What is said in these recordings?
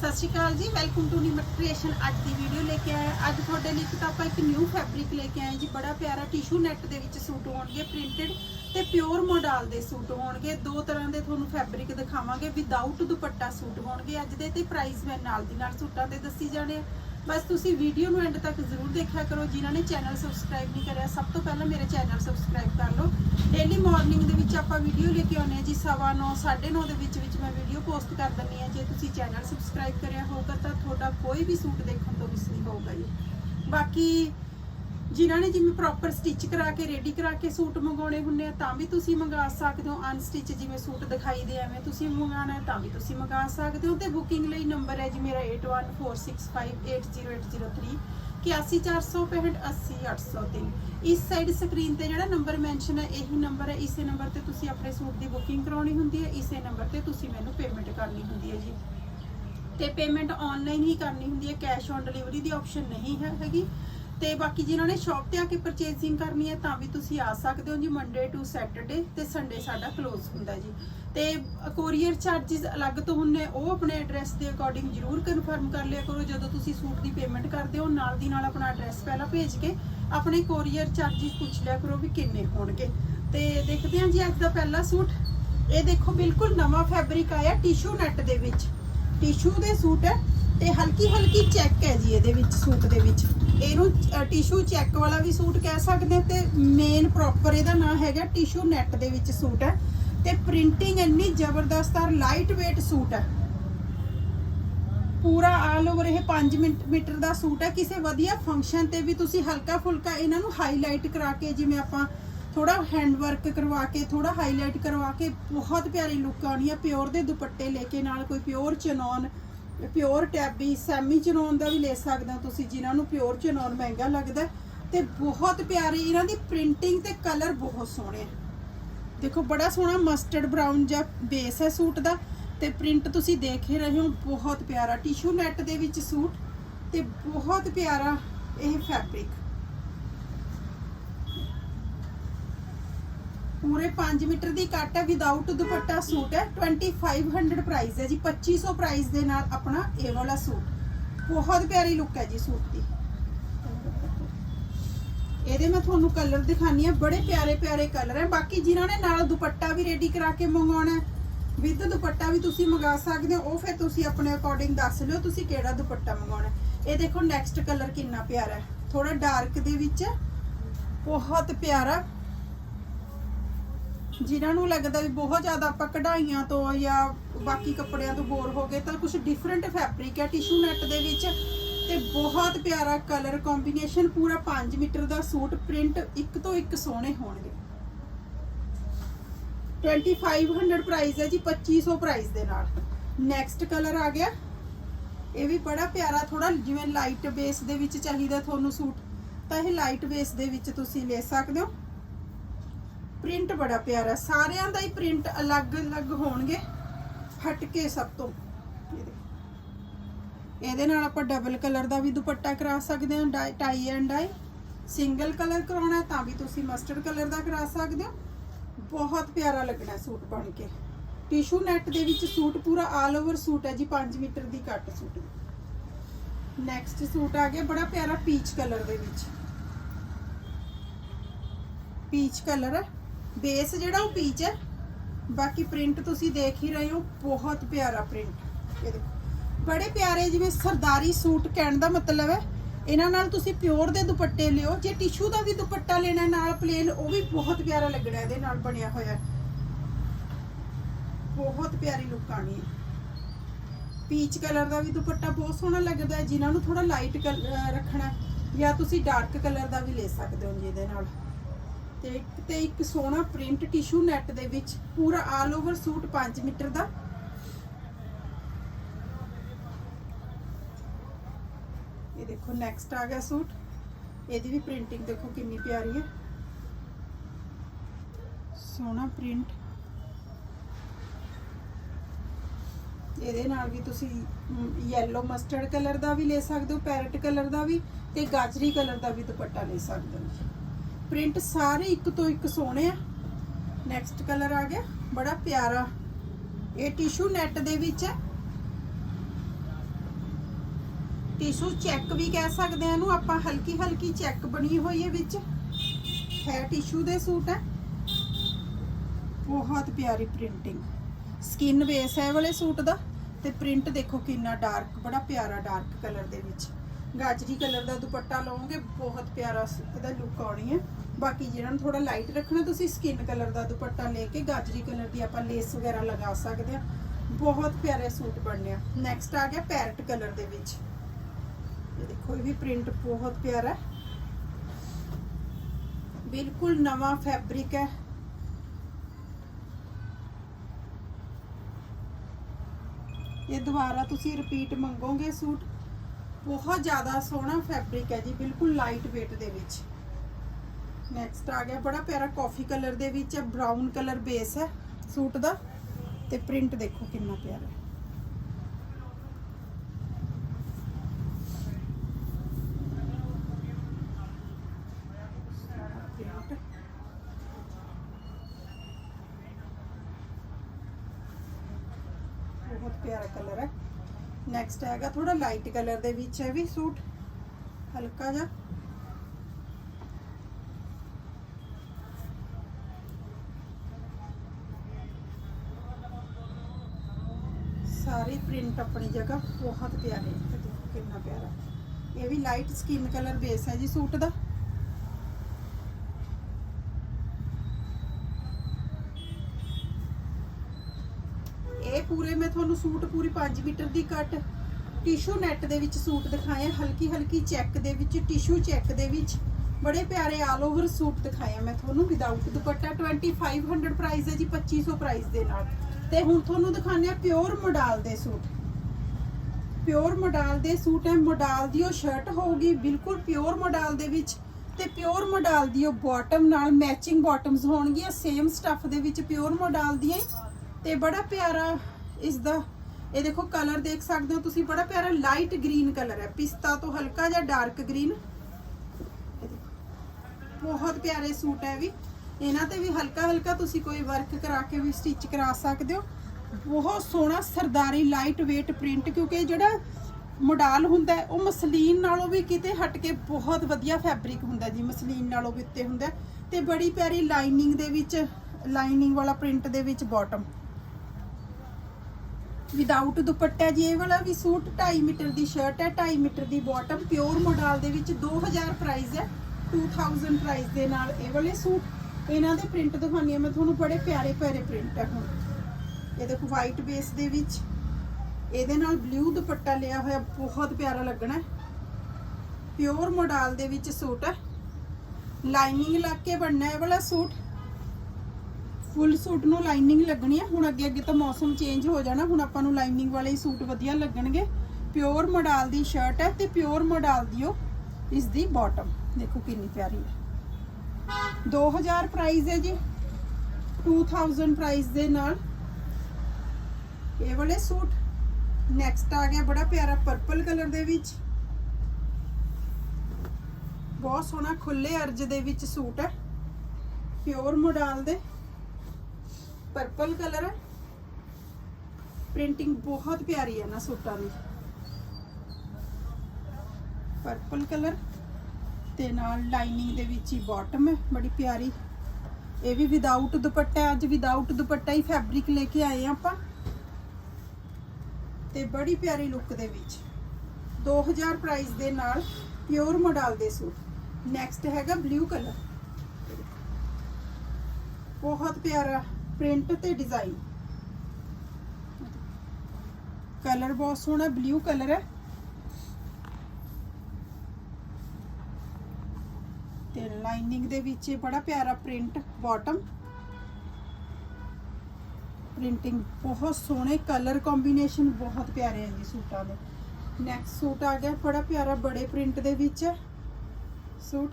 ਸਤਿ ਸ਼੍ਰੀ ਅਕਾਲ ਜੀ welcome to ਨਿਮਟ creation ਅੱਜ ਦੀ ਵੀਡੀਓ ਲੈ ਕੇ ਆਇਆ ਅੱਜ ਤੁਹਾਡੇ ਲਈ ਇੱਕ ਤਾਂ ਆਪਾਂ ਇੱਕ ਨਿਊ ਫੈਬਰਿਕ ਲੈ ਕੇ ਆਏ ਜੀ, ਬੜਾ ਪਿਆਰਾ ਟਿਸ਼ੂ ਨੈਟ ਦੇ ਵਿੱਚ ਸੂਟ ਹੋਣਗੇ ਪ੍ਰਿੰਟਡ ਤੇ ਪਿਓਰ ਮੋਡਲ ਦੇ ਸੂਟ ਹੋਣਗੇ। ਦੋ ਤਰ੍ਹਾਂ ਦੇ ਤੁਹਾਨੂੰ ਫੈਬਰਿਕ ਦਿਖਾਵਾਂਗੇ ਵਿਦਆਊਟ ਦੁਪੱਟਾ ਸੂਟ ਹੋਣਗੇ। ਅੱਜ ਦੇ ਤੇ ਪ੍ਰਾਈਸ ਮੈਂ ਨਾਲ ਦੀ ਨਾਲ ਸੂਟਾਂ ਦੇ ਦੱਸੀ ਜਾਣੇ ਆ। ਬਸ ਤੁਸੀਂ ਵੀਡੀਓ ਨੂੰ ਐਂਡ ਤੱਕ ਜ਼ਰੂਰ ਦੇਖਿਆ ਕਰੋ, ਜਿਨ੍ਹਾਂ ਨੇ ਚੈਨਲ ਸਬਸਕ੍ਰਾਈਬ ਨਹੀਂ ਕਰਿਆ, ਸਭ ਤੋਂ ਪਹਿਲਾਂ ਮੇਰੇ ਚੈਨਲ ਸਬਸਕ੍ਰਾਈਬ ਕਰ ਲਓ। ਡੇਲੀ ਮਾਰਨਿੰਗ ਦੇ ਵਿੱਚ ਆਪਾਂ ਵੀਡੀਓ ਲੈ ਕੇ ਆਉਂਦੇ ਆ ਜੀ 9:30 9:30 ਦੇ ਵਿੱਚ ਵਿੱਚ ਮੈਂ ਵੀਡੀਓ ਪੋਸਟ ਕਰ ਦਿੰਦੀ ਆ ਜੇ ਤੁਸੀਂ ਚੈਨਲ ਸਬਸਕ੍ਰਾਈਬ ਕਰਿਆ ਹੋਊਗਾ ਤਾਂ ਤੁਹਾਡਾ ਕੋਈ ਵੀ ਸੂਟ ਦੇਖਣ ਤੋਂ ਮਿਸ ਨਹੀਂ ਹੋਊਗਾ ਜੀ। ਬਾਕੀ ਜਿਨ੍ਹਾਂ ਨੇ ਜਿਵੇਂ ਪ੍ਰੋਪਰ ਸਟਿਚ ਕਰਾ ਕੇ ਰੈਡੀ ਕਰਾ ਕੇ ਸੂਟ ਮੰਗਾਉਣੇ ਹੁੰਦੇ ਆ, ਤਾਂ ਵੀ ਤੁਸੀਂ ਮੰਗਾ ਸਕਦੇ ਹੋ। ਅਨਸਟਿਚ ਜਿਵੇਂ ਸੂਟ ਦਿਖਾਈ ਦੇ ਐਵੇਂ ਤੁਸੀਂ ਮੰਗਾਉਣਾ ਤਾਂ ਵੀ ਤੁਸੀਂ ਮੰਗਾ ਸਕਦੇ ਹੋ। ਤੇ ਬੁਕਿੰਗ ਲਈ ਨੰਬਰ ਹੈ ਜੀ ਮੇਰਾ 8146580803 8146580803 ਇਸ ਸਾਈਡ ਸਕਰੀਨ ਤੇ ਜਿਹੜਾ ਨੰਬਰ ਮੈਂਸ਼ਨ ਹੈ, ਇਹੀ ਨੰਬਰ ਹੈ। ਇਸੇ ਨੰਬਰ ਤੇ ਤੁਸੀਂ ਆਪਣੇ ਸੂਟ ਦੀ ਬੁਕਿੰਗ ਕਰਾਉਣੀ ਹੁੰਦੀ ਹੈ, ਇਸੇ ਨੰਬਰ ਤੇ ਤੁਸੀਂ ਮੈਨੂੰ ਪੇਮੈਂਟ ਕਰਨੀ ਹੁੰਦੀ ਹੈ ਜੀ। ਤੇ ਪੇਮੈਂਟ ਆਨਲਾਈਨ ਹੀ ਕਰਨੀ ਹੁੰਦੀ ਹੈ ਕੈਸ਼ ਔਨ ਡਿਲੀਵਰੀ ਦੀ ਆਪਸ਼ਨ ਨਹੀਂ ਹੈ ਹੈਗੀ। ਤੇ ਬਾਕੀ ਜਿਹਨਾਂ ਨੇ ਸ਼ਾਪ ਤੇ ਆ ਕੇ ਪਰਚੇਸਿੰਗ ਕਰਨੀ ਹੈ, ਤਾਂ ਵੀ ਤੁਸੀਂ ਆ ਸਕਦੇ ਹੋ ਜੀ ਮੰਡੇ ਟੂ ਸੈਟਰਡੇ ਤੇ ਸੰਡੇ ਸਾਡਾ ক্লোਜ਼ ਹੁੰਦਾ ਜੀ। ਤੇ ਕੋਰੀਅਰ ਚਾਰजेस ਅਲੱਗ ਤੋਂ ਹੁੰਨੇ ਉਹ ਆਪਣੇ ਐਡਰੈਸ ਦੇ ਅਕੋਰਡਿੰਗ ਜ਼ਰੂਰ ਕਨਫਰਮ ਕਰ ਲਿਆ ਕਰੋ। ਜਦੋਂ ਤੁਸੀਂ ਸੂਟ ਦੀ ਪੇਮੈਂਟ ਕਰਦੇ ਹੋ, ਨਾਲ ਦੀ ਨਾਲ ਆਪਣਾ ਐਡਰੈਸ ਪਹਿਲਾਂ ਭੇਜ ਕੇ ਆਪਣੇ ਕੋਰੀਅਰ ਚਾਰजेस ਪੁੱਛ ਲਿਆ ਕਰੋ ਵੀ ਕਿੰਨੇ ਹੋਣਗੇ। ਤੇ ਦੇਖਦੇ ਹਾਂ ਜੀ ਅੱਜ ਦਾ ਪਹਿਲਾ ਸੂਟ। ਇਹ ਦੇਖੋ ਬਿਲਕੁਲ ਨਵਾਂ ਫੈਬਰਿਕ ਆਇਆ ਟਿਸ਼ੂ ਨੈਟ ਦੇ ਵਿੱਚ। ਟਿਸ਼ੂ ਦੇ ਸੂਟ ਹੈ ਤੇ ਹਲਕੀ ਹਲਕੀ ਚੈੱਕ ਹੈ ਜੀ ਇਹਦੇ ਵਿੱਚ, ਸੂਟ ਦੇ ਵਿੱਚ। ਇਹਨੂੰ ਟਿਸ਼ੂ ਚੈੱਕ ਵਾਲਾ ਵੀ ਸੂਟ ਕਹਿ ਸਕਦੇ ਹਾਂ ਤੇ ਮੇਨ ਪ੍ਰੋਪਰ ਇਹਦਾ ਨਾਮ ਹੈਗਾ ਟਿਸ਼ੂ ਨੈਟ ਦੇ ਵਿੱਚ ਸੂਟ ਹੈ। ਤੇ ਪ੍ਰਿੰਟਿੰਗ ਇੰਨੀ ਜ਼ਬਰਦਸਤ ਔਰ ਲਾਈਟ weight ਸੂਟ ਹੈ। ਪੂਰਾ ਆਲ ਓਵਰ ਇਹ 5 ਮੀਟਰ ਦਾ ਸੂਟ ਹੈ। ਕਿਸੇ ਵਧੀਆ ਫੰਕਸ਼ਨ ਤੇ ਵੀ ਤੁਸੀਂ ਹਲਕਾ ਫੁਲਕਾ ਇਹਨਾਂ ਨੂੰ ਹਾਈਲਾਈਟ ਕਰਾ ਕੇ, ਜਿਵੇਂ ਆਪਾਂ ਥੋੜਾ ਹੈਂਡ ਵਰਕ ਕਰਵਾ ਕੇ ਥੋੜਾ ਹਾਈਲਾਈਟ ਕਰਵਾ ਕੇ, ਬਹੁਤ ਪਿਆਰੀ ਲੁੱਕ ਆਉਣੀ ਹੈ। ਪਿਓਰ ਦੇ ਦੁਪੱਟੇ ਲੈ ਕੇ ਨਾਲ ਕੋਈ pure chinon pure tabby semi chinon ਦਾ ਵੀ ਲੈ ਸਕਦੇ ਹੋ ਤੁਸੀਂ, ਜਿਨ੍ਹਾਂ ਨੂੰ ਪਿਓਰ ਚਨੌਨ ਮਹਿੰਗਾ ਲੱਗਦਾ ਹੈ। ਤੇ ਬਹੁਤ ਪਿਆਰੀ, ਇਹਨਾਂ ਦੀ ਪ੍ਰਿੰਟਿੰਗ ਤੇ ਕਲਰ ਬਹੁਤ ਸੋਹਣੇ ਆ। ਦੇਖੋ, ਬੜਾ ਸੋਹਣਾ ਮਸਟਰਡ ਬ੍ਰਾਊਨ ਜਿਹਾ ਬੇਸ ਹੈ ਸੂਟ ਦਾ। ਤੇ ਪ੍ਰਿੰਟ ਤੁਸੀਂ ਦੇਖ ਹੀ ਰਹੇ ਹੋ, ਬਹੁਤ ਪਿਆਰਾ ਟਿਸ਼ੂ ਨੈਟ ਦੇ ਵਿੱਚ ਸੂਟ। ਤੇ ਬਹੁਤ ਪਿਆਰਾ ਇਹ ਫੈਬਰਿਕ ਪੂਰੇ 5 ਮੀਟਰ ਦੀ ਕੱਟ ਹੈ ਵਿਦਆਊਟ ਦੁਪੱਟਾ ਸੂਟ ਹੈ। 2500 ਪ੍ਰਾਈਸ ਹੈ ਜੀ 2500 ਪ੍ਰਾਈਸ ਦੇ ਨਾਲ ਆਪਣਾ ਇਹ ਵਾਲਾ ਸੂਟ। ਬਹੁਤ ਪਿਆਰੀ ਲੁੱਕ ਹੈ ਜੀ ਸੂਟ ਦੀ। ਇਹਦੇ ਮੈਂ ਤੁਹਾਨੂੰ ਕਲਰ ਦਿਖਾਨੀ ਆ, ਬੜੇ ਪਿਆਰੇ ਪਿਆਰੇ ਕਲਰ ਹੈ। ਬਾਕੀ ਜਿਨ੍ਹਾਂ ਨੇ ਨਾਲ ਦੁਪੱਟਾ ਵੀ ਰੈਡੀ ਕਰਾ ਕੇ ਮੰਗਵਾਉਣਾ ਵਿਦ ਦੁਪੱਟਾ ਵੀ ਤੁਸੀਂ ਮੰਗਾ ਸਕਦੇ ਹੋ, ਉਹ ਫਿਰ ਤੁਸੀਂ ਆਪਣੇ ਅਕੋਰਡਿੰਗ ਦੱਸ ਲਿਓ ਤੁਸੀਂ ਕਿਹੜਾ ਦੁਪੱਟਾ ਮੰਗਵਾਉਣਾ ਇਹ ਦੇਖੋ ਨੈਕਸਟ ਕਲਰ ਕਿੰਨਾ ਪਿਆਰਾ ਹੈ। ਥੋੜਾ ਡਾਰਕ ਦੇ ਵਿੱਚ ਬਹੁਤ ਪਿਆਰਾ ਜਿਨ੍ਹਾਂ ਨੂੰ ਲੱਗਦਾ ਵੀ ਬਹੁਤ ਜ਼ਿਆਦਾ ਆਪਾਂ ਕਢਾਈਆਂ ਤੋਂ ਜਾਂ ਬਾਕੀ ਕੱਪੜਿਆਂ ਤੋਂ ਬੋਰ ਹੋ ਗਏ ਤਾਂ ਕੁਝ ਡਿਫਰੈਂਟ ਫੈਬਰਿਕ ਹੈ ਟਿਸ਼ੂ ਨੈਟ ਦੇ ਵਿੱਚ ਤੇ ਬਹੁਤ ਪਿਆਰਾ ਕਲਰ ਕੰਬੀਨੇਸ਼ਨ ਪੂਰਾ 5 ਮੀਟਰ ਦਾ ਸੂਟ ਪ੍ਰਿੰਟ ਇੱਕ ਤੋਂ ਇੱਕ ਸੋਹਣੇ ਹੋਣਗੇ। 2500 ਪ੍ਰਾਈਸ ਹੈ ਜੀ 2500 ਪ੍ਰਾਈਸ ਦੇ ਨਾਲ। ਨੈਕਸਟ ਕਲਰ ਆ ਗਿਆ। ਇਹ ਵੀ ਬੜਾ ਪਿਆਰਾ ਥੋੜਾ ਜਿਵੇਂ ਲਾਈਟ ਬੇਸ ਦੇ ਵਿੱਚ ਚਾਹੀਦਾ ਤੁਹਾਨੂੰ ਸੂਟ। ਤਾਂ ਇਹ ਲਾਈਟ ਬੇਸ ਦੇ ਵਿੱਚ ਤੁਸੀਂ ਲੈ ਸਕਦੇ ਹੋ। ਪ੍ਰਿੰਟ ਬੜਾ ਪਿਆਰਾ, ਸਾਰਿਆਂ ਦਾ ਹੀ ਪ੍ਰਿੰਟ ਅਲੱਗ-ਅਲੱਗ ਹੋਣਗੇ। ਹਟ ਕੇ ਸਭ ਤੋਂ। ਇਹ ਇਹਦੇ ਨਾਲ ਆਪਾਂ ਡਬਲ ਕਲਰ ਦਾ ਵੀ ਦੁਪੱਟਾ ਕਰਾ ਸਕਦੇ ਹਾਂ dye tie and dye single colour ਕਰਾਉਣਾ ਤਾਂ ਵੀ ਤੁਸੀਂ ਮਸਟਰਡ ਕਲਰ ਦਾ ਕਰਾ ਸਕਦੇ ਹੋ। ਬਹੁਤ ਪਿਆਰਾ ਲੱਗਣਾ ਸੂਟ ਬਣ ਕੇ। ਟਿਸ਼ੂ ਨੈਟ ਦੇ ਵਿੱਚ ਸੂਟ ਪੂਰਾ ਆਲ ਓਵਰ ਸੂਟ ਹੈ ਜੀ 5 ਮੀਟਰ ਦੀ ਕੱਟ ਸੂਟ ਨੈਕਸਟ ਸੂਟ ਆ ਗਿਆ, ਬੜਾ ਪਿਆਰਾ ਪੀਚ ਕਲਰ ਦੇ ਵਿੱਚ। ਪੀਚ ਕਲਰ ਹੈ। ਬੇਸ ਜਿਹੜਾ ਉਹ ਪੀਚ ਹੈ, ਬਾਕੀ ਪ੍ਰਿੰਟ ਤੁਸੀਂ ਦੇਖ ਹੀ ਰਹੇ ਹੋ, ਬਹੁਤ ਪਿਆਰਾ ਪ੍ਰਿੰਟ। ਇਹ ਦੇਖੋ। ਬੜੇ ਪਿਆਰੇ ਜਿਵੇਂ ਸਰਦਾਰੀ ਸੂਟ ਕਹਿਣ ਦਾ ਮਤਲਬ ਹੈ। ਇਹਨਾਂ ਨਾਲ ਤੁਸੀਂ ਪਿਓਰ ਦੇ ਦੁਪੱਟੇ ਲਿਓ, ਜੇ ਟਿਸ਼ੂ ਦਾ ਵੀ ਦੁਪੱਟਾ ਲੈਣਾ ਨਾਲ ਪਲੇਨ ਉਹ ਵੀ ਬਹੁਤ ਪਿਆਰਾ ਲੱਗਣਾ ਇਹਦੇ ਨਾਲ ਬਣਿਆ ਹੋਇਆ ਬਹੁਤ ਪਿਆਰੀ ਲੁੱਕ ਆਣੀ ਹੈ। ਪੀਚ ਕਲਰ ਦਾ ਵੀ ਦੁਪੱਟਾ ਬਹੁਤ ਸੋਹਣਾ ਲੱਗਦਾ ਹੈ, ਜਿਨ੍ਹਾਂ ਨੂੰ ਥੋੜਾ ਲਾਈਟ ਰੱਖਣਾ ਜਾਂ ਤੁਸੀਂ ਡਾਰਕ ਕਲਰ ਦਾ ਵੀ ਲੈ ਸਕਦੇ ਹੋ ਜਿਹਦੇ ਨਾਲ। ਤੇ ਇੱਕ ਤੇ ਇੱਕ ਸੋਹਣਾ ਪ੍ਰਿੰਟ ਟਿਸ਼ੂ ਨੈਟ ਦੇ ਵਿੱਚ ਪੂਰਾ ਆਲ ਓਵਰ ਸੂਟ 5 ਮੀਟਰ ਦਾ। ਇਹ ਦੇਖੋ ਨੈਕਸਟ ਆ ਗਿਆ ਸੂਟ। ਇਹਦੀ ਵੀ ਪ੍ਰਿੰਟਿੰਗ ਦੇਖੋ ਕਿੰਨੀ ਪਿਆਰੀ ਹੈ। ਸੋਹਣਾ ਪ੍ਰਿੰਟ। ਇਹਦੇ ਨਾਲ ਵੀ ਤੁਸੀਂ ਯੈਲੋ ਮਸਟਰਡ ਕਲਰ ਦਾ ਵੀ ਲੈ ਸਕਦੇ ਹੋ ਪੈਰਟ ਕਲਰ ਦਾ ਵੀ ਤੇ ਗਾਜਰੀ ਕਲਰ ਦਾ ਵੀ ਦੁਪੱਟਾ ਲੈ ਸਕਦੇ ਹੋ। ਪ੍ਰਿੰਟ ਸਾਰੇ ਇੱਕ ਤੋਂ ਇੱਕ ਸੋਹਣੇ ਆ। ਨੈਕਸਟ ਕਲਰ ਆ ਗਿਆ, ਬੜਾ ਪਿਆਰਾ। ਇਹ ਟਿਸ਼ੂ ਨੈਟ ਦੇ ਵਿੱਚ ਹੈ। ਟਿਸ਼ੂ ਚੈੱਕ ਵੀ ਕਹਿ ਸਕਦੇ ਆ ਇਹਨੂੰ, ਆਪਾਂ ਹਲਕੀ ਹਲਕੀ ਚੈੱਕ ਬਣੀ ਹੋਈ ਹੈ ਵਿੱਚ। ਹੈ ਟਿਸ਼ੂ ਦੇ ਸੂਟ ਹੈ। ਬਹੁਤ ਪਿਆਰੀ ਪ੍ਰਿੰਟਿੰਗ ਸਕਿਨ ਬੇਸ ਹੈ ਵਾਲੇ ਸੂਟ ਦਾ। ਤੇ ਪ੍ਰਿੰਟ ਦੇਖੋ ਕਿੰਨਾ ਡਾਰਕ ਬੜਾ ਪਿਆਰਾ ਡਾਰਕ ਕਲਰ ਦੇ ਵਿੱਚ। ਗਾਜਰੀ ਕਲਰ ਦਾ ਦੁਪੱਟਾ ਲਓਗੇ ਬਹੁਤ ਪਿਆਰਾ ਇਹਦਾ ਲੁੱਕ ਆਉਣੀ ਹੈ। ਬਾਕੀ ਜਿਹਨਾਂ ਨੂੰ ਥੋੜਾ ਲਾਈਟ ਰੱਖਣਾ, ਤੁਸੀਂ ਸਕਿਨ ਕਲਰ ਦਾ ਦੁਪੱਟਾ ਲੈ ਕੇ ਗਾਜਰੀ ਕਲਰ ਦੀ ਆਪਾਂ ਲੇਸ ਵਗੈਰਾ ਲਗਾ ਸਕਦੇ ਆ ਬਹੁਤ ਪਿਆਰੇ ਸੂਟ ਬਣਨੇ ਆ ਨੈਕਸਟ ਆ ਗਿਆ ਪੈਰਟ ਕਲਰ ਦੇ ਵਿੱਚ। ਇਹ ਦੇਖੋ, ਇਹ ਵੀ ਪ੍ਰਿੰਟ ਬਹੁਤ ਪਿਆਰਾ ਹੈ। ਬਿਲਕੁਲ ਨਵਾਂ ਫੈਬਰਿਕ ਹੈ। ਇਹ ਦੁਬਾਰਾ ਤੁਸੀਂ ਰਿਪੀਟ ਮੰਗੋਗੇ ਸੂਟ। ਬਹੁਤ ਜ਼ਿਆਦਾ ਸੋਹਣਾ ਫੈਬਰਿਕ ਹੈ ਜੀ, ਬਿਲਕੁਲ ਲਾਈਟ weight ਦੇ ਵਿੱਚ। ਨੈਕਸਟ ਆ ਗਿਆ ਬੜਾ ਪਿਆਰਾ ਕਾਫੀ ਕਲਰ ਦੇ ਵਿੱਚ ਹੈ ਬ੍ਰਾਊਨ ਕਲਰ ਬੇਸ ਹੈ ਸੂਟ ਦਾ। ਤੇ ਪ੍ਰਿੰਟ ਦੇਖੋ ਕਿੰਨਾ ਪਿਆਰਾ ਹੈ। print ਬਹੁਤ ਪਿਆਰਾ ਕਲਰ ਹੈ। ਨੈਕਸਟ ਹੈਗਾ ਥੋੜਾ ਲਾਈਟ ਕਲਰ ਦੇ ਵਿੱਚ ਹੈ ਵੀ ਸੂਟ। ਹਲਕਾ ਜਿਹਾ ਸਾਰੇ ਪ੍ਰਿੰਟ ਆਪਣੀ ਜਗ੍ਹਾ ਬਹੁਤ ਪਿਆਰੇ ਤੇ ਦੇਖੋ ਕਿੰਨਾ ਪਿਆਰਾ। ਇਹ ਵੀ ਲਾਈਟ ਸਕਿਨ ਕਲਰ ਬੇਸ ਹੈ ਜੀ ਸੂਟ ਦਾ। ਇਹ ਪੂਰੇ ਮੈਂ ਤੁਹਾਨੂੰ ਸੂਟ ਪੂਰੀ 5 ਮੀਟਰ ਦੀ ਕੱਟ ਟਿਸ਼ੂ ਨੈਟ ਦੇ ਵਿੱਚ ਸੂਟ ਦਿਖਾਏ ਹਲਕੀ ਹਲਕੀ ਚੈੱਕ ਦੇ ਵਿੱਚ ਟਿਸ਼ੂ ਚੈੱਕ ਦੇ ਵਿੱਚ। ਬੜੇ ਪਿਆਰੇ ਆਲ ਓਵਰ ਸੂਟ ਦਿਖਾਇਆ ਮੈਂ ਤੁਹਾਨੂੰ ਵਿਦਆਊਟ ਦੁਪੱਟਾ 2500 ਪ੍ਰਾਈਸ ਹੈ ਜੀ 2500 ਪ੍ਰਾਈਸ ਦੇ ਨਾਲ। ਤੇ ਹੁਣ ਤੁਹਾਨੂੰ ਦਿਖਾਣੇ ਆ ਪਿਓਰ ਮੋਡਾਲ ਦੇ ਸੂਟ। ਪਿਓਰ ਮੋਡਾਲ ਦੇ ਸੂਟ ਹੈ, ਮੋਡਾਲ ਦੀ ਉਹ ਸ਼ਰਟ ਹੋਊਗੀ ਬਿਲਕੁਲ ਪਿਓਰ ਮੋਡਾਲ ਦੇ ਵਿੱਚ ਤੇ ਪਿਓਰ ਮੋਡਾਲ ਦੀ ਉਹ ਬਾਟਮ ਨਾਲ ਮੈਚਿੰਗ ਬਾਟਮਸ ਹੋਣਗੀਆਂ ਸੇਮ ਸਟੱਫ ਦੇ ਵਿੱਚ ਪਿਓਰ ਮੋਡਾਲ ਦੀਆਂ ਤੇ ਬੜਾ ਪਿਆਰਾ ਇਸ ਦਾ, ਇਹ ਦੇਖੋ ਕਲਰ ਦੇਖ ਸਕਦੇ ਹੋ ਤੁਸੀਂ, ਬੜਾ ਪਿਆਰਾ ਲਾਈਟ ਗ੍ਰੀਨ ਕਲਰ ਹੈ। ਪਿਸਤਾ ਤੋਂ ਹਲਕਾ ਜਿਹਾ ਡਾਰਕ ਗ੍ਰੀਨ ਬਹੁਤ ਪਿਆਰੇ ਸੂਟ ਹੈ ਵੀ। ਇਹਨਾਂ ਤੇ ਵੀ ਹਲਕਾ ਹਲਕਾ ਤੁਸੀਂ ਕੋਈ ਵਰਕ ਕਰਾ ਕੇ ਵੀ ਸਟਿਚ ਕਰਾ ਸਕਦੇ ਹੋ। ਬਹੁਤ ਸੋਹਣਾ ਸਰਦਾਰੀ ਲਾਈਟ weight ਪ੍ਰਿੰਟ ਕਿਉਂਕਿ ਜਿਹੜਾ ਮੋਡਾਲ ਹੁੰਦਾ ਉਹ ਮਸਲੀਨ ਨਾਲੋਂ ਵੀ ਕਿਤੇ ਹਟ ਕੇ ਬਹੁਤ ਵਧੀਆ ਫੈਬਰਿਕ ਹੁੰਦਾ ਜੀ, ਮਸਲੀਨ ਨਾਲੋਂ ਵੀ ਉੱਤੇ ਹੁੰਦਾ ਹੈ। ਤੇ ਬੜੀ ਪਿਆਰੀ ਲਾਈਨਿੰਗ ਦੇ ਵਿੱਚ ਲਾਈਨਿੰਗ ਵਾਲਾ ਪ੍ਰਿੰਟ ਦੇ ਵਿੱਚ ਬਾਟਮ ਵਿਦਆਊਟ ਦੁਪੱਟਾ ਜੀ, ਇਹ ਵਾਲਾ ਵੀ ਸੂਟ 2.5 ਮੀਟਰ ਦੀ ਸ਼ਰਟ ਹੈ 2.5 ਮੀਟਰ ਦੀ ਬਾਟਮ ਪਿਓਰ ਮੋਡਲ ਦੇ ਵਿੱਚ 2000 ਪ੍ਰਾਈਸ ਹੈ 2000 ਪ੍ਰਾਈਸ ਦੇ ਨਾਲ ਇਹ ਵਾਲੇ ਸੂਟ। ਇਹਨਾਂ ਦੇ ਪ੍ਰਿੰਟ ਦਿਖਾਉਂਦੀ ਹਾਂ। ਮੈਂ ਤੁਹਾਨੂੰ ਬੜੇ ਪਿਆਰੇ ਪਿਆਰੇ ਪ੍ਰਿੰਟ ਹੈ ਹੁਣ। ਇਹ ਦੇਖੋ ਵਾਈਟ ਬੇਸ ਦੇ ਵਿੱਚ। ਇਹਦੇ ਨਾਲ ਬਲੂ ਦੁਪੱਟਾ ਲਿਆ ਹੋਇਆ। ਬਹੁਤ ਪਿਆਰਾ ਲੱਗਣਾ। ਪਿਓਰ ਮੋਡਲ ਦੇ ਵਿੱਚ ਸੂਟ ਹੈ ਲਾਈਨਿੰਗ ਲੱਗ ਕੇ ਬਣਨਾ ਹੈ ਵਾਲਾ ਸੂਟ। ਫੁੱਲ ਸੂਟ ਨੂੰ ਲਾਈਨਿੰਗ ਲੱਗਣੀ ਹੈ ਹੁਣ ਅੱਗੇ ਅੱਗੇ ਤਾਂ ਮੌਸਮ ਚੇਂਜ ਹੋ ਜਾਣਾ। ਹੁਣ ਆਪਾਂ ਨੂੰ ਲਾਈਨਿੰਗ ਵਾਲੇ ਹੀ ਸੂਟ ਵਧੀਆ ਲੱਗਣਗੇ। ਪਿਓਰ ਮੋਡਲ ਦੀ ਸ਼ਰਟ ਹੈ ਤੇ ਪਿਓਰ ਮੋਡਲ ਦੀ ਉਹ ਇਸ ਦੀ ਬਾਟਮ ਦੇਖੋ ਕਿੰਨੀ ਪਿਆਰੀ ਹੈ 2000 ਪ੍ਰਾਈਸ ਹੈ ਜੀ। 2000 ਪ੍ਰਾਈਸ ਦੇ ਨਾਲ। ਇਹ ਵਾਲੇ ਸੂਟ ਨੈਕਸਟ ਆ ਗਿਆ ਬੜਾ ਪਿਆਰਾ ਪਰਪਲ ਕਲਰ ਦੇ ਵਿੱਚ। ਬਹੁਤ ਸੋਹਣਾ ਖੁੱਲੇ ਅਰਜ ਦੇ ਵਿੱਚ ਸੂਟ ਹੈ। ਪਿਓਰ ਮੋਡਲ ਦੇ। ਪਰਪਲ ਕਲਰ ਹੈ। ਪ੍ਰਿੰਟਿੰਗ ਬਹੁਤ ਪਿਆਰੀ ਹੈ ਨਾ ਸੂਟਾਂ ਦੀ। ਪਰਪਲ ਕਲਰ ਤੇ ਨਾਲ ਲਾਈਨਿੰਗ ਦੇ ਵਿੱਚ ਹੀ ਬਾਟਮ ਹੈ, ਬੜੀ ਪਿਆਰੀ। ਇਹ ਵੀ ਵਿਦਆਊਟ ਦੁਪੱਟਾ ਅੱਜ ਵਿਦਆਊਟ ਦੁਪੱਟਾ ਹੀ ਫੈਬਰਿਕ ਲੈ ਕੇ ਆਏ ਆ ਆਪਾਂ। ਤੇ ਬੜੀ ਪਿਆਰੀ ਲੁੱਕ ਦੇ ਵਿੱਚ। 2000 ਪ੍ਰਾਈਸ ਦੇ ਨਾਲ ਪਿਓਰ ਮੋਡਲ ਦੇ ਸੂਟ। ਨੈਕਸਟ ਹੈਗਾ ਬਲੂ ਕਲਰ ਬਹੁਤ ਪਿਆਰਾ ਪ੍ਰਿੰਟ ਤੇ ਡਿਜ਼ਾਈਨ ਕਲਰ ਬਹੁਤ ਸੋਹਣਾ ਬਲੂ ਕਲਰ ਹੈ। ਤੇ ਲਾਈਨਿੰਗ ਦੇ ਵਿੱਚ ਇਹ ਬੜਾ ਪਿਆਰਾ ਪ੍ਰਿੰਟ ਬਾਟਮ ਪ੍ਰਿੰਟਿੰਗ ਬਹੁਤ ਸੋਹਣੇ ਕਲਰ ਕੰਬੀਨੇਸ਼ਨ ਬਹੁਤ ਪਿਆਰੇ ਹੈ ਜੀ ਸੂਟਾਂ ਦੇ। ਨੈਕਸਟ ਸੂਟ ਆ ਗਿਆ ਬੜਾ ਪਿਆਰਾ ਬੜੇ ਪ੍ਰਿੰਟ ਦੇ ਵਿੱਚ ਹੈ ਸੂਟ।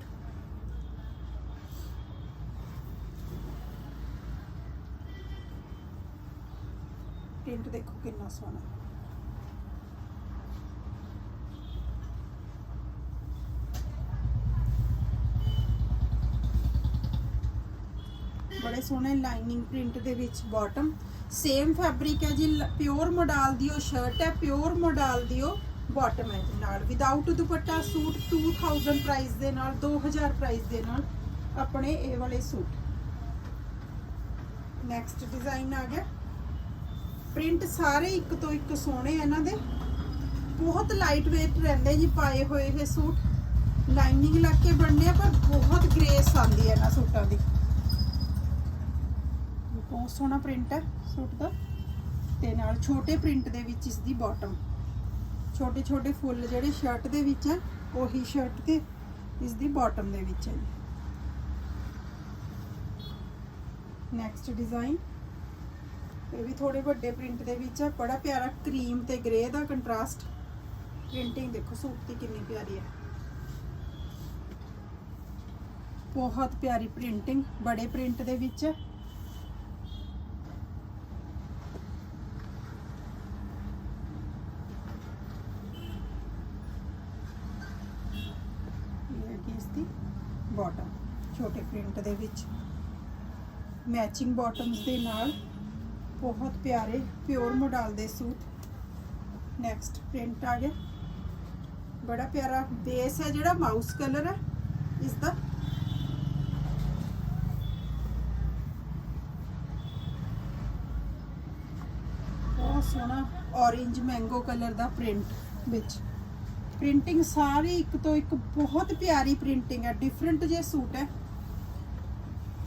ਪ੍ਰਿੰਟ ਦੇਖੋ ਕਿੰਨਾ ਸੋਹਣਾ। ਸੋਹਣੇ ਲਾਈਨਿੰਗ ਪ੍ਰਿੰਟ ਦੇ ਵਿੱਚ ਬਾਟਮ ਸੇਮ ਫੈਬਰਿਕ ਹੈ ਜੀ ਪਿਓਰ ਮੋਡਲ ਦੀ ਉਹ ਸ਼ਰਟ ਹੈ ਪਿਓਰ ਮੋਡਲ ਦੀ ਉਹ ਬਾਟਮ ਹੈ ਜੀ ਨਾਲ। ਵਿਦਆਊਟ ਦੁਪੱਟਾ ਸੂਟ 2000 ਪ੍ਰਾਈਸ ਦੇ ਨਾਲ 2000 ਪ੍ਰਾਈਸ ਦੇ ਨਾਲ ਆਪਣੇ ਇਹ ਵਾਲੇ ਸੂਟ। ਨੈਕਸਟ ਡਿਜ਼ਾਈਨ ਆ ਗਿਆ। ਪ੍ਰਿੰਟ ਸਾਰੇ ਇੱਕ ਤੋਂ ਇੱਕ ਸੋਹਣੇ ਇਹਨਾਂ ਦੇ। ਬਹੁਤ ਲਾਈਟ weight ਰਹਿੰਦੇ ਜੀ ਪਾਏ ਹੋਏ ਇਹ ਸੂਟ। ਲਾਈਨਿੰਗ ਲੱਗ ਕੇ ਬਣਨੇ ਆ, ਪਰ ਬਹੁਤ ਗ੍ਰੇਸ ਆਉਂਦੀ ਹੈ ਇਹਨਾਂ ਸੂਟਾਂ ਦੀ। ਬਹੁਤ ਸੋਹਣਾ ਪ੍ਰਿੰਟ ਹੈ ਸੂਟ ਦਾ। ਤੇ ਨਾਲ ਛੋਟੇ ਪ੍ਰਿੰਟ ਦੇ ਵਿੱਚ ਇਸ ਦੀ ਬਾਟਮ ਛੋਟੇ ਛੋਟੇ ਫੁੱਲ ਜਿਹੜੇ ਸ਼ਰਟ ਦੇ ਵਿੱਚ ਹੈ ਉਹੀ ਸ਼ਰਟ ਤੇ ਇਸ ਦੀ ਬਾਟਮ ਦੇ ਵਿੱਚ ਹੈ ਨੈਕਸਟ ਡਿਜ਼ਾਈਨ ਇਹ ਵੀ ਥੋੜੇ ਵੱਡੇ ਪ੍ਰਿੰਟ ਦੇ ਵਿੱਚ ਹੈ ਬੜਾ ਪਿਆਰਾ ਕਰੀਮ ਤੇ ਗ੍ਰੇ ਦਾ ਕੰਟਰਾਸਟ ਪ੍ਰਿੰਟਿੰਗ ਦੇਖੋ ਸੂਟ ਦੀ ਕਿੰਨੀ ਪਿਆਰੀ ਹੈ। ਬਹੁਤ ਪਿਆਰੀ ਪ੍ਰਿੰਟਿੰਗ ਬੜੇ ਪ੍ਰਿੰਟ ਦੇ ਵਿੱਚ ਹੈ ਇਹ ਹੈ ਕਿ ਇਸ ਦੀ ਬਾਟਮ ਛੋਟੇ ਪ੍ਰਿੰਟ ਦੇ ਵਿੱਚ। ਮੈਚਿੰਗ ਬਾਟਮਸ ਦੇ ਨਾਲ ਬਹੁਤ ਪਿਆਰੇ ਪਿਓਰ ਮੋਡਲ ਦੇ ਸੂਟ। ਨੈਕਸਟ ਪ੍ਰਿੰਟ ਆ ਗਿਆ। ਬੜਾ ਪਿਆਰਾ ਬੇਸ ਹੈ ਜਿਹੜਾ ਮਾਊਸ ਕਲਰ ਹੈ, ਇਸ ਦਾ। ਬਹੁਤ ਸੋਹਣਾ orange ਮੈਂਗੋ ਕਲਰ ਦਾ ਪ੍ਰਿੰਟ ਵਿੱਚ। ਪ੍ਰਿੰਟਿੰਗ ਸਾਰੀ ਇੱਕ ਤੋਂ ਇੱਕ ਬਹੁਤ ਪਿਆਰੀ ਪ੍ਰਿੰਟਿੰਗ ਹੈ ਡਿਫਰੈਂਟ ਜੇ ਸੂਟ ਹੈ।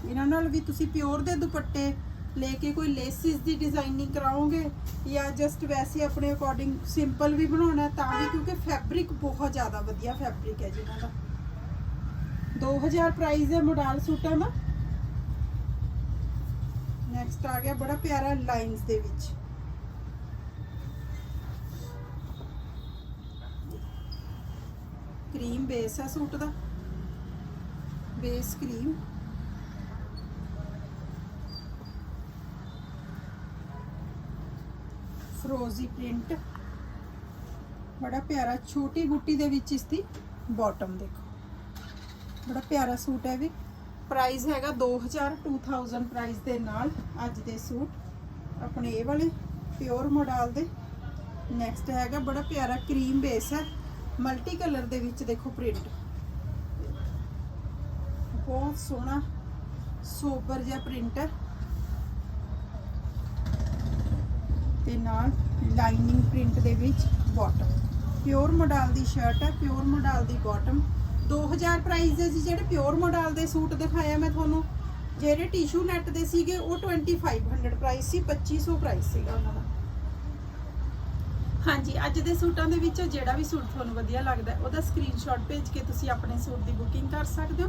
ਇਹਨਾਂ ਨਾਲ ਵੀ ਤੁਸੀਂ ਪਿਓਰ ਦੇ ਦੁਪੱਟੇ ਲੈ ਕੇ ਕੋਈ ਲੇਸਿਸ ਦੀ ਡਿਜ਼ਾਈਨਿੰਗ ਕਰਾਓਗੇ ਜਾਂ ਜਸਟ ਵੈਸੇ ਆਪਣੇ ਅਕੋਰਡਿੰਗ ਸਿੰਪਲ ਵੀ ਬਣਾਉਣਾ ਤਾਂ ਵੀ, ਕਿਉਂਕਿ ਫੈਬਰਿਕ ਬਹੁਤ ਜ਼ਿਆਦਾ ਵਧੀਆ ਫੈਬਰਿਕ ਹੈ ਜੀ ਦਾ। 2000 ਪ੍ਰਾਈਸ ਹੈ ਮੋਡਲ ਸੂਟਾਂ ਦਾ ਨੈਕਸਟ ਆ ਗਿਆ ਬੜਾ ਪਿਆਰਾ ਲਾਈਨਸ ਦੇ ਵਿੱਚ। ਕਰੀਮ ਬੇਸ ਹੈ ਸੂਟ ਦਾ। ਬੇਸ ਕਰੀਮ ਫਰੋਜ਼ੀ ਪ੍ਰਿੰਟ ਬੜਾ ਪਿਆਰਾ, ਛੋਟੀ ਬੁੱਟੀ ਦੇ ਵਿੱਚ ਇਸ ਦੀ ਬਾਟਮ ਦੇਖੋ। ਬੜਾ ਪਿਆਰਾ ਸੂਟ ਹੈ ਵੀ। ਪ੍ਰਾਈਸ ਹੈਗਾ 2000 2000 ਪ੍ਰਾਈਸ ਦੇ ਨਾਲ ਅੱਜ ਦੇ ਸੂਟ। ਆਪਣੇ ਇਹ ਵਾਲੇ ਪਿਓਰ ਮੋਡਲ ਦੇ। ਨੈਕਸਟ ਹੈਗਾ, ਬੜਾ ਪਿਆਰਾ ਕਰੀਮ ਬੇਸ ਹੈ। ਮਲਟੀ ਕਲਰ ਦੇ ਵਿੱਚ ਦੇਖੋ ਪ੍ਰਿੰਟ ਬਹੁਤ ਸੋਹਣਾ ਸੋਬਰ ਜਿਹਾ ਪ੍ਰਿੰਟ ਹੈ। ਤੇ ਨਾਲ ਲਾਈਨਿੰਗ ਪ੍ਰਿੰਟ ਦੇ ਵਿੱਚ ਬਾਟਮ ਪਿਓਰ ਮੋਡਲ ਦੀ ਸ਼ਰਟ ਹੈ ਪਿਓਰ ਮੋਡਲ ਦੀ ਬਾਟਮ 2000 ਪ੍ਰਾਈਸ ਦੇ ਸੀ ਜਿਹੜੇ ਪਿਓਰ ਮੋਡਲ ਦੇ ਸੂਟ ਦਿਖਾਇਆ ਮੈਂ ਤੁਹਾਨੂੰ, ਜਿਹੜੇ ਟਿਸ਼ੂ ਨੈਟ ਦੇ ਸੀਗੇ, ਉਹ 2500 ਪ੍ਰਾਈਸ ਸੀ 2500 ਪ੍ਰਾਈਸ ਸੀਗਾ ਉਹਨਾਂ ਦਾ। ਹਾਂਜੀ, ਅੱਜ ਦੇ ਸੂਟਾਂ ਦੇ ਵਿੱਚੋਂ ਜਿਹੜਾ ਵੀ ਸੂਟ ਤੁਹਾਨੂੰ ਵਧੀਆ ਲੱਗਦਾ ਉਹਦਾ ਸਕਰੀਨਸ਼ਾਟ ਭੇਜ ਕੇ ਤੁਸੀਂ ਆਪਣੇ ਸੂਟ ਦੀ ਬੁਕਿੰਗ ਕਰ ਸਕਦੇ ਹੋ।